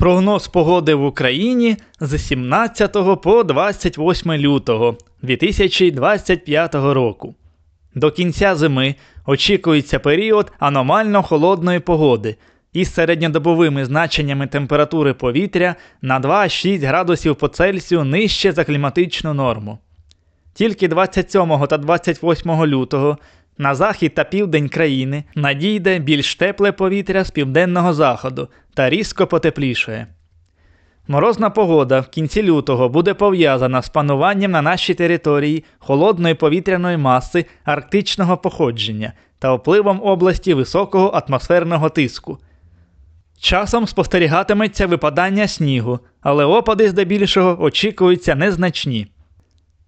Прогноз погоди в Україні з 17 по 28 лютого 2025 року. До кінця зими очікується період аномально холодної погоди із середньодобовими значеннями температури повітря на 2-6 градусів по Цельсію нижче за кліматичну норму. Тільки 27 та 28 лютого на захід та південь країни надійде більш тепле повітря з південного заходу та різко потеплішає. Морозна погода в кінці лютого буде пов'язана з пануванням на нашій території холодної повітряної маси арктичного походження та впливом області високого атмосферного тиску. Часом спостерігатиметься випадання снігу, але опади здебільшого очікуються незначні.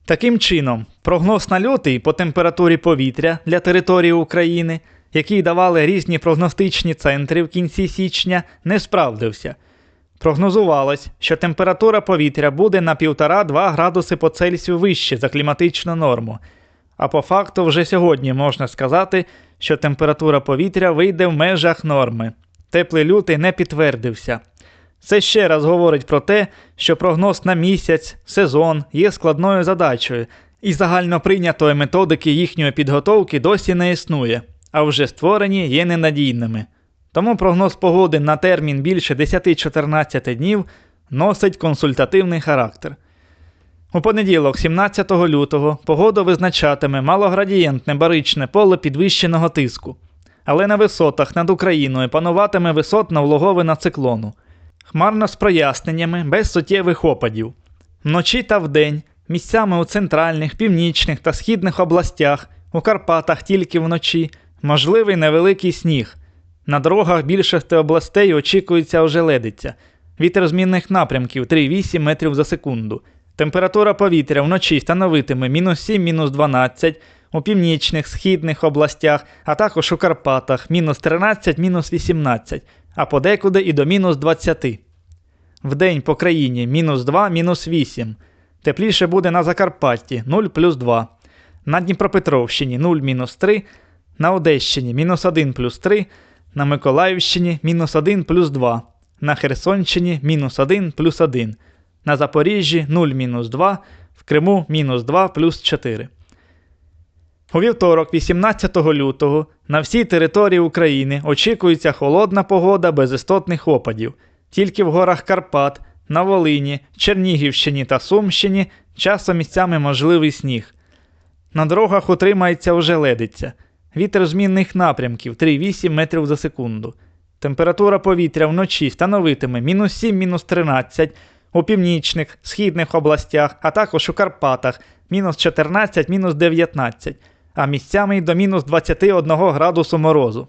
Таким чином, прогноз на лютий по температурі повітря для території України, який давали різні прогностичні центри в кінці січня, не справдився. Прогнозувалось, що температура повітря буде на 1,5-2 градуси по Цельсію вище за кліматичну норму. А по факту вже сьогодні можна сказати, що температура повітря вийде в межах норми. Теплий лютий не підтвердився. Це ще раз говорить про те, що прогноз на місяць, сезон є складною задачею, і загально прийнятої методики їхньої підготовки досі не існує, а вже створені є ненадійними. Тому прогноз погоди на термін більше 10-14 днів носить консультативний характер. У понеділок, 17 лютого, погода визначатиме малоградієнтне баричне поле підвищеного тиску, але на висотах над Україною пануватиме висотна влоговина циклону. Хмарно з проясненнями без суттєвих опадів. Вночі та вдень, місцями у центральних, північних та східних областях, у Карпатах тільки вночі, можливий невеликий сніг. На дорогах більшості областей очікується ожеледиця. Вітер змінних напрямків 3,8 метрів за секунду. Температура повітря вночі становитиме мінус 7, мінус 12, у північних, східних областях, а також у Карпатах мінус 13, мінус 18, а подекуди і до мінус 20. Вдень по країні мінус 2, мінус 8. Тепліше буде на Закарпатті 0 плюс 2. На Дніпропетровщині 0 мінус 3, на Одещині мінус 1 плюс 3, на Миколаївщині мінус 1 плюс 2, на Херсонщині мінус 1 плюс 1, на Запоріжжі 0 мінус 2, в Криму мінус 2 плюс 4. У вівторок, 18 лютого, на всій території України очікується холодна погода без істотних опадів. Тільки в горах Карпат, на Волині, Чернігівщині та Сумщині часом місцями можливий сніг. На дорогах утримається ожеледиця. Вітер змінних напрямків 3,8 метрів за секунду. Температура повітря вночі становитиме мінус 7, мінус 13, у північних, східних областях, а також у Карпатах мінус 14, мінус 19, а місцями й до мінус 21 градусу морозу.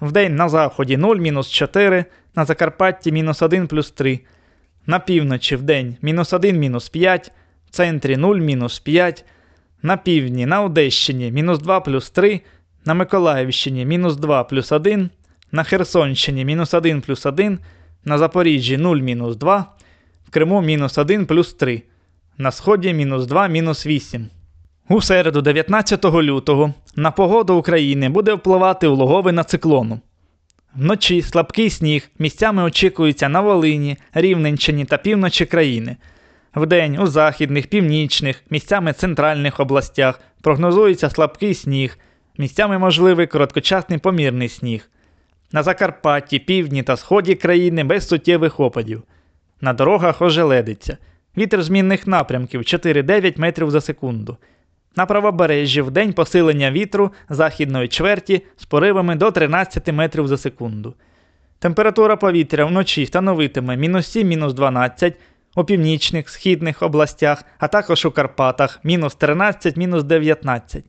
Вдень на заході 0 мінус 4, на Закарпатті мінус 1 плюс 3, на півночі вдень мінус 1 мінус 5, в центрі 0 мінус 5, на півдні на Одещині мінус 2 плюс 3, на Миколаївщині мінус 2 плюс 1, на Херсонщині мінус 1 плюс 1, на Запоріжжі 0 мінус 2, в Криму мінус 1 плюс 3, на сході мінус 2 мінус 8. У середу, 19 лютого, на погоду України буде впливати влоговина циклону. Вночі слабкий сніг місцями очікується на Волині, Рівненщині та півночі країни. Вдень у західних, північних, місцями центральних областях прогнозується слабкий сніг, місцями можливий короткочасний помірний сніг. На Закарпатті, півдні та сході країни без суттєвих опадів. На дорогах ожеледиться. Вітер змінних напрямків 4-9 метрів за секунду. На правобережжі в день посилення вітру західної чверті з поривами до 13 метрів за секунду. Температура повітря вночі становитиме мінус 7, мінус 12, у північних, східних областях, а також у Карпатах мінус 13, мінус 19.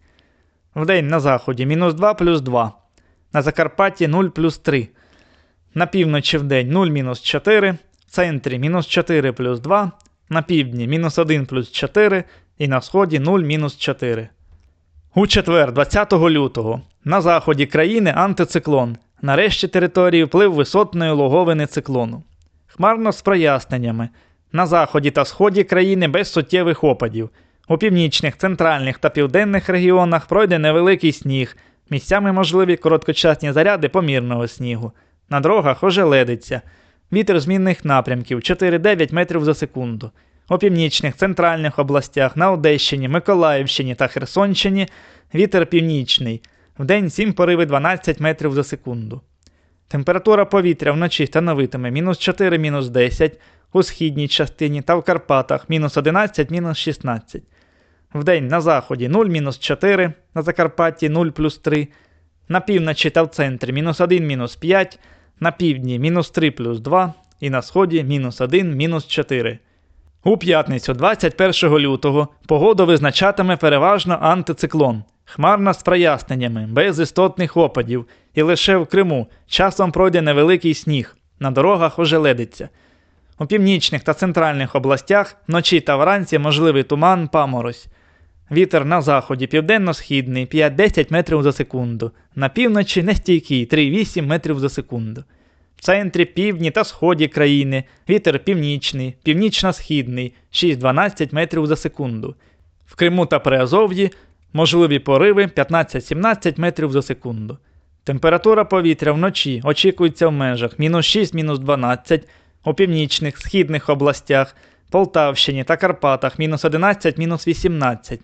Вдень на заході мінус 2 плюс 2. На Закарпатті 0 плюс 3. На півночі вдень 0 мінус 4, в центрі мінус 4 плюс 2, на півдні мінус 1 плюс 4 і на сході 0 мінус 4. У четвер, 20 лютого, на заході країни антициклон. Нарешті території вплив висотної логовини циклону. Хмарно з проясненнями. На заході та сході країни без суттєвих опадів. У північних, центральних та південних регіонах пройде невеликий сніг. Місцями можливі короткочасні заряди помірного снігу. На дорогах ожеледиться. Вітер змінних напрямків 4-9 метрів за секунду. У північних центральних областях на Одещині, Миколаївщині та Херсонщині вітер північний. Вдень 7 пориви 12 метрів за секунду. Температура повітря вночі становитиме мінус 4, мінус 10 у східній частині та в Карпатах мінус 11, мінус 16. Вдень на заході 0, мінус 4, на Закарпатті 0 плюс 3, на півночі та в центрі мінус 1, мінус 5, на півдні мінус 3 плюс 2 і на сході мінус 1, мінус 4. У п'ятницю 21 лютого погоду визначатиме переважно антициклон. Хмарна з проясненнями, без істотних опадів, і лише в Криму часом пройде невеликий сніг, на дорогах ожеледиться. У північних та центральних областях вночі та вранці можливий туман, паморозь. Вітер на заході південно-східний 5-10 метрів за секунду, на півночі нестійкий 3-8 метрів за секунду. Центрі, півдні та сході країни вітер північний, північно-східний 6-12 метрів за секунду. В Криму та Приазов'ї можливі пориви 15-17 метрів за секунду. Температура повітря вночі очікується в межах мінус 6 мінус 12, у північних східних областях, Полтавщині та Карпатах мінус 11 мінус 18.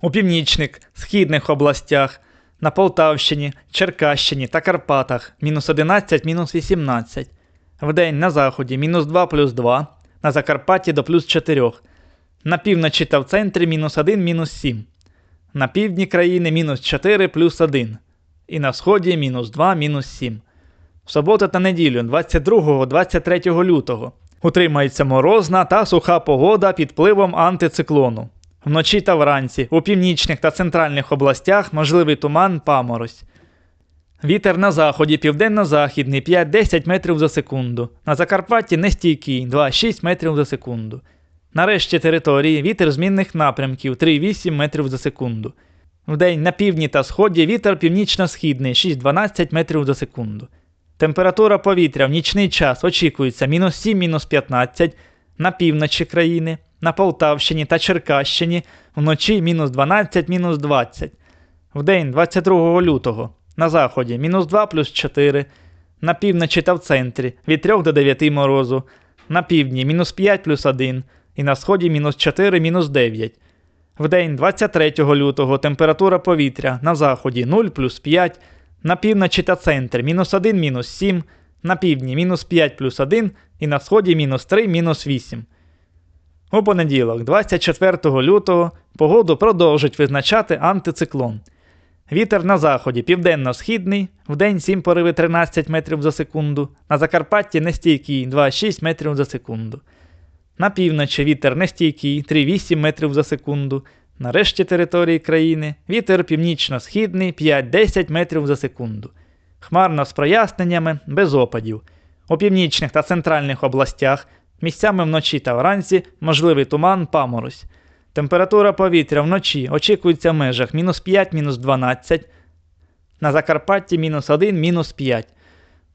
У північних східних областях на Полтавщині, Черкащині та Карпатах мінус 11 мінус 18. Вдень на заході мінус 2 плюс 2, на Закарпатті до плюс 4. На півночі та в центрі мінус 1 мінус 7. На півдні країни мінус 4 плюс 1. І на сході мінус 2 мінус 7. В суботу та неділю 22-23 лютого утримається морозна та суха погода під впливом антициклону. Вночі та вранці у північних та центральних областях можливий туман паморозь. Вітер на заході південно-західний 5-10 метрів за секунду. На Закарпатті нестійкий 2-6 метрів за секунду. На решті території вітер змінних напрямків 3-8 метрів за секунду. Вдень на півдні та сході вітер північно-східний 6-12 метрів за секунду. Температура повітря в нічний час очікується мінус 7-15 на півночі країни, на Полтавщині та Черкащині вночі мінус 12 мінус 20. Вдень 22 лютого на заході мінус 2 плюс 4, на півночі та в центрі від 3 до 9 морозу, на півдні мінус 5 плюс 1 і на сході мінус 4 мінус 9. Вдень 23 лютого температура повітря. На заході 0 плюс 5, на півночі та центрі мінус 1 мінус 7, на півдні мінус 5 плюс 1 і на сході мінус 3 мінус 8. У понеділок, 24 лютого, погоду продовжить визначати антициклон. Вітер на заході південно-східний, вдень 7 пориви 13 метрів за секунду, на Закарпатті нестійкий 2,6 метрів за секунду. На півночі вітер нестійкий 3,8 метрів за секунду. На решті території країни вітер північно-східний 5-10 метрів за секунду. Хмарно з проясненнями, без опадів. У північних та центральних областях місцями вночі та вранці можливий туман паморозь. Температура повітря вночі очікується в межах мінус 5 мінус 12, на Закарпатті мінус 1 мінус 5.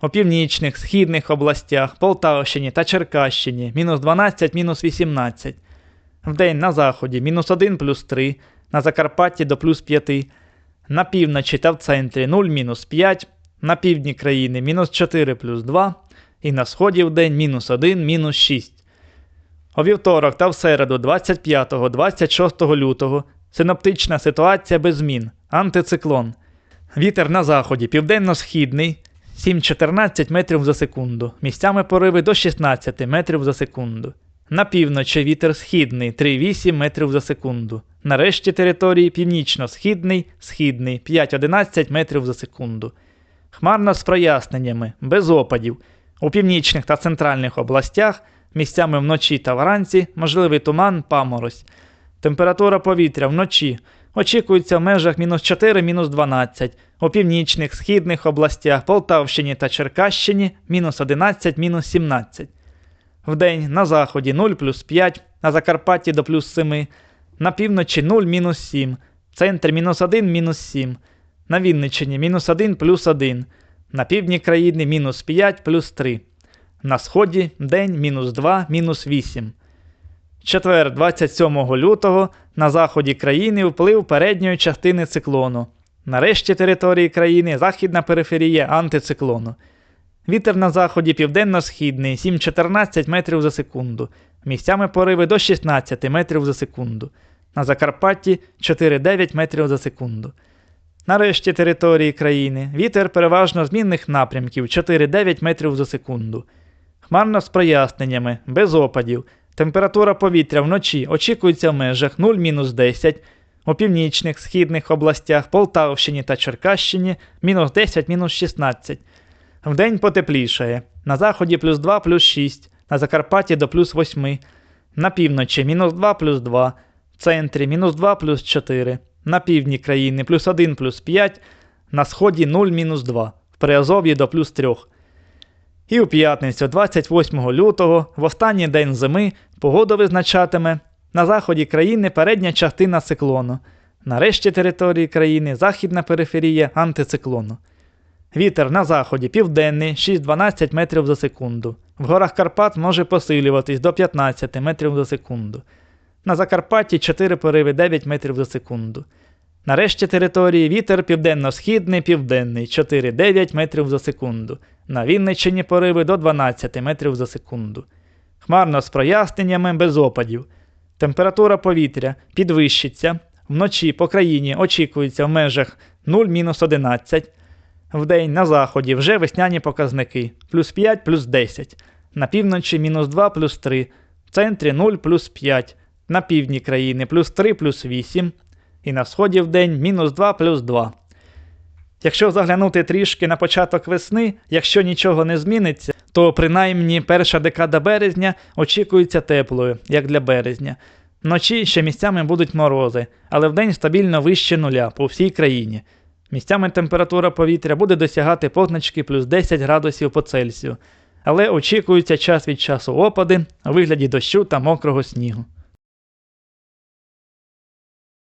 У північних, східних областях, Полтавщині та Черкащині мінус 12 мінус 18. Вдень на заході мінус 1 плюс 3, на Закарпатті до плюс 5, на півночі та в центрі 0 мінус 5, на півдні країни мінус 4 плюс 2 і на сході вдень мінус 1 мінус 6. У вівторок та в середу 25-26 лютого синоптична ситуація без змін. Антициклон. Вітер на заході південно-східний 7-14 метрів за секунду. Місцями пориви до 16 метрів за секунду. На півночі вітер східний 3-8 метрів за секунду. На решті території північно-східний, східний 5-11 метрів за секунду. Хмарно з проясненнями, без опадів. У північних та центральних областях місцями вночі та вранці можливий туман, паморозь. Температура повітря вночі очікується в межах мінус 4 мінус 12, у північних східних областях Полтавщині та Черкащині мінус 11 мінус 17. Вдень на заході 0 плюс 5, на Закарпатті до плюс 7, на півночі 0 мінус 7, в центрі мінус 1 мінус 7, на Вінниччині мінус 1 плюс 1, на півдні країни мінус 5 плюс 3. На сході день мінус 2 мінус 8. Четвер, 27 лютого, на заході країни вплив передньої частини циклону. На решті території країни західна периферія антициклону. Вітер на заході південно-східний 7-14 метрів за секунду. Місцями пориви до 16 метрів за секунду. На Закарпатті 4-9 метрів за секунду. На решті території країни вітер переважно змінних напрямків 4-9 метрів за секунду. Хмарно з проясненнями, без опадів. Температура повітря вночі очікується в межах 0-10, у північних, східних областях Полтавщині та Черкащині мінус 10, мінус 16. Вдень потеплішає. На заході плюс 2, плюс 6, на Закарпатті до плюс 8, на півночі мінус 2, плюс 2, в центрі мінус 2, плюс 4, на півдні країни плюс 1, плюс 5, на сході 0, мінус 2, в Приазов'ї до плюс 3. І у п'ятницю, 28 лютого, в останній день зими, погоду визначатиме на заході країни передня частина циклону, на решті території країни західна периферія антициклону. Вітер на заході південний 6-12 метрів за секунду. В горах Карпат може посилюватись до 15 метрів за секунду. На Закарпатті 4 пориви 9 метрів за секунду. На решті території вітер південно-східний, південний 4-9 метрів за секунду. На Вінниччині пориви до 12 метрів за секунду. Хмарно з проясненнями без опадів. Температура повітря підвищиться. Вночі по країні очікується в межах 0-11. Вдень на заході вже весняні показники плюс 5 плюс 10. На півночі мінус 2 плюс 3. В центрі 0 плюс 5. На півдні країни плюс 3 плюс 8. І на сході вдень мінус 2 плюс 2. Якщо заглянути трішки на початок весни, якщо нічого не зміниться, то принаймні перша декада березня очікується теплою, як для березня. Вночі ще місцями будуть морози, але вдень стабільно вище нуля по всій країні. Місцями температура повітря буде досягати позначки плюс 10 градусів по Цельсію, але очікується час від часу опади у вигляді дощу та мокрого снігу.